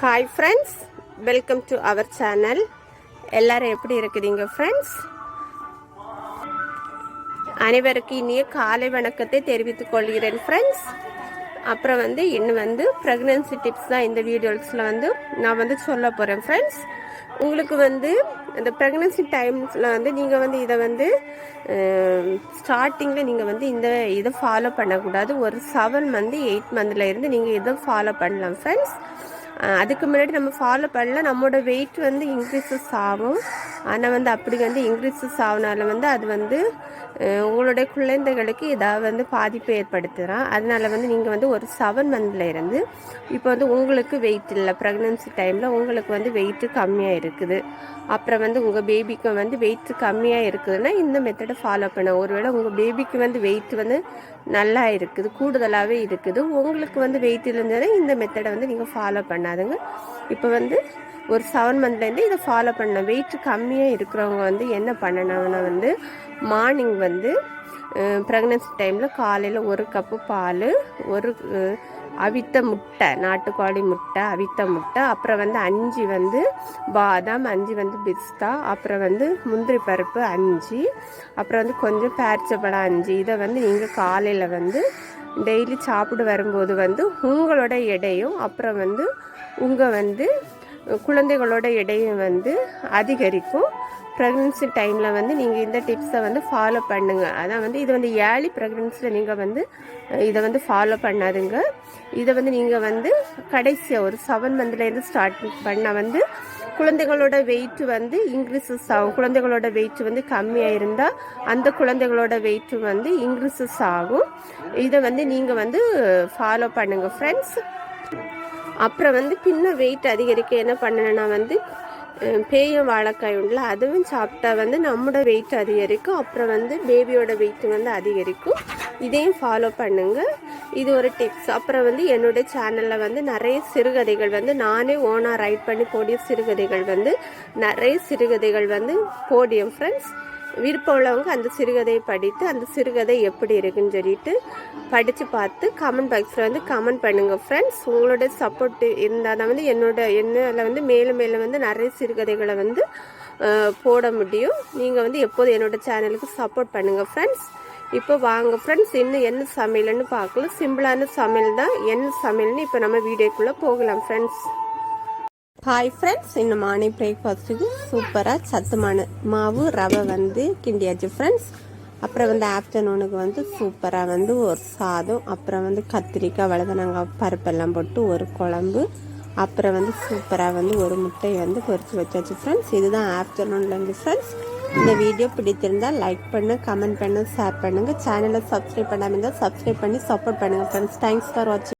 Hi friends welcome to our channel எல்லாரும் எப்படி இருக்குதுங்க ஃப்ரெண்ட்ஸ் அனைவருக்கும் இனிய காலை வணக்கத்தை தெரிவித்துக் கொள்கிறேன் ஃப்ரெண்ட்ஸ் அப்புறம் வந்து இன்னும் வந்து ப்ரெக்னன்சி டிப்ஸ் தான் இந்த வீடியோஸில் வந்து நான் வந்து சொல்ல போகிறேன் ஃப்ரெண்ட்ஸ் உங்களுக்கு வந்து இந்த ப்ரெக்னன்சி டைம்ஸில் வந்து நீங்கள் வந்து இதை வந்து ஸ்டார்டிங்கில் நீங்கள் வந்து இந்த இதை ஃபாலோ பண்ணக்கூடாது. ஒரு செவன் மந்த் எயிட் மந்தில் இருந்து நீங்கள் இதை ஃபாலோ பண்ணலாம் ஃப்ரெண்ட்ஸ் அதுக்கு முன்னாடி நம்ம ஃபாலோ பண்ணல. நம்மளோட வெயிட் வந்து இன்க்ரீஸஸ் ஆகும். ஆனால் வந்து அப்படி வந்து இன்க்ரீஸஸ் ஆகுனால வந்து அது வந்து உங்களுடைய குழந்தைகளுக்கு ஏதாவது வந்து பாதிப்பு ஏற்படுத்துகிறான் அதனால் வந்து நீங்கள் வந்து ஒரு செவன் மந்தில் இருந்து இப்போ வந்து உங்களுக்கு வெயிட் இல்லை ப்ரெக்னன்சி டைமில் உங்களுக்கு வந்து வெயிட்டு கம்மியாக இருக்குது. அப்புறம் வந்து உங்கள் பேபிக்கு வந்து வெயிட் கம்மியாக இருக்குதுன்னா இந்த மெத்தடை ஃபாலோ பண்ண. ஒருவேளை உங்கள் பேபிக்கு வந்து வெயிட் வந்து நல்லா இருக்குது கூடுதலாகவே இருக்குது உங்களுக்கு வந்து வெயிட் இருந்ததுன்னா இந்த மெத்தடை வந்து நீங்கள் ஃபாலோ பண்ணாதுங்க. இப்போ வந்து ஒரு செவன் மந்த்லேருந்து இதை ஃபாலோ பண்ணணும் வெயிட் கம்மியாக இருக்கிறவங்க வந்து என்ன பண்ணணும்னா வந்து மார்னிங் வந்து ப்ரெக்னன்சி டைமில் காலையில் ஒரு கப்பு பால் ஒரு அவித்த முட்டை நாட்டுக்கோழி முட்டை அவித்த முட்டை அப்புறம் வந்து அஞ்சு வந்து பாதாம் அஞ்சு வந்து பிஸ்தா அப்புறம் வந்து முந்திரி பருப்பு அஞ்சு அப்புறம் வந்து கொஞ்சம் பேரிச்சப்பழம் அஞ்சு. இதை வந்து நீங்கள் காலையில் வந்து டெய்லி சாப்பிட்டு வரும்போது வந்து உங்களோட எடையும் அப்புறம் வந்து உங்கள் வந்து குழந்தைகளோட எடையும் வந்து அதிகரிக்கும். ப்ரெக்னன்சி டைமில் வந்து நீங்கள் இந்த டிப்ஸை வந்து ஃபாலோ பண்ணுங்கள் அதான் வந்து இது வந்து ஏர்லி ப்ரெக்னன்சியில் நீங்கள் வந்து இதை வந்து ஃபாலோ பண்ணாதுங்க. இதை வந்து நீங்கள் வந்து கடைசியாக ஒரு செவன் மந்த்லேருந்து ஸ்டார்ட் பண்ண வந்து குழந்தைகளோட வெயிட் வந்து இன்க்ரீசஸ் ஆகும். குழந்தைகளோட வெயிட் வந்து கம்மியாக இருந்தால் அந்த குழந்தைகளோட வெயிட் வந்து இன்க்ரீசஸ் ஆகும். இதை வந்து நீங்கள் வந்து ஃபாலோ பண்ணுங்கள் ஃப்ரெண்ட்ஸ் அப்புறம் வந்து பின்ன வெயிட் அதிகரிக்க என்ன பண்ணணும்னா வந்து பேயும் வாழைக்காய் உண்டுல அதுவும் சாப்பிட்டா வந்து நம்மளோட வெயிட் அதிகரிக்கும். அப்புறம் வந்து பேபியோட வெயிட் வந்து அதிகரிக்கும். இதையும் ஃபாலோ பண்ணுங்கள் இது ஒரு டிப்ஸ் அப்புறம் வந்து என்னுடைய சேனலில் வந்து நிறைய சிறுகதைகள் வந்து நானே ஓனாக ரைட் பண்ணி போடிய சிறுகதைகள் வந்து நிறைய சிறுகதைகள் வந்து போடியம் ஃப்ரெண்ட்ஸ் விருப்பம் உள்ளவங்க அந்த சிறுகதையை படித்து அந்த சிறுகதை எப்படி இருக்குன்னு சொல்லிட்டு படித்து பார்த்து கமெண்ட் பாக்ஸில் வந்து கமெண்ட் பண்ணுங்கள் ஃப்ரெண்ட்ஸ் உங்களோட சப்போர்ட் இருந்தால் தான் வந்து என்னோட என்னால் வந்து மேலும் மேலும் வந்து நிறைய சிறுகதைகளை வந்து போட முடியும். நீங்கள் வந்து எப்போதும் என்னோட சேனலுக்கு சப்போர்ட் பண்ணுங்கள் ஃப்ரெண்ட்ஸ் இப்போ வாங்க ஃப்ரெண்ட்ஸ் இன்னும் என்ன சமையல்னு பார்க்கலாம். சிம்பிளான சமையல் தான். என்ன சமையல்னு இப்போ நம்ம வீடியோக்குள்ளே போகலாம் ஃப்ரெண்ட்ஸ் ஹாய் ஃப்ரெண்ட்ஸ் இந்த மார்னிங் பிரேக்ஃபாஸ்ட்டுக்கு சூப்பராக சத்துமான மாவு ரவை வந்து கிண்டியாச்சு ஃப்ரெண்ட்ஸ் அப்புறம் வந்து ஆஃப்டர்நூனுக்கு வந்து சூப்பராக வந்து ஒரு சாதம் அப்புறம் வந்து கத்திரிக்காய் வளதனங்காய் பருப்பெல்லாம் போட்டு ஒரு குழம்பு அப்புறம் வந்து சூப்பராக வந்து ஒரு முட்டையை வந்து பொரிச்சு வச்சாச்சு ஃப்ரெண்ட்ஸ் இதுதான் ஆஃப்டர்நூனில் இருந்து ஃப்ரெண்ட்ஸ் இந்த வீடியோ பிடித்திருந்தால் லைக் பண்ணு கமெண்ட் பண்ணு ஷேர் பண்ணுங்கள் சேனலை சப்ஸ்கிரைப் பண்ணாமல் இருந்தால் சப்ஸ்கிரைப் பண்ணி சப்போர்ட் பண்ணுங்கள் ஃப்ரெண்ட்ஸ் தேங்க்ஸ் ஃபார் வாட்சிங்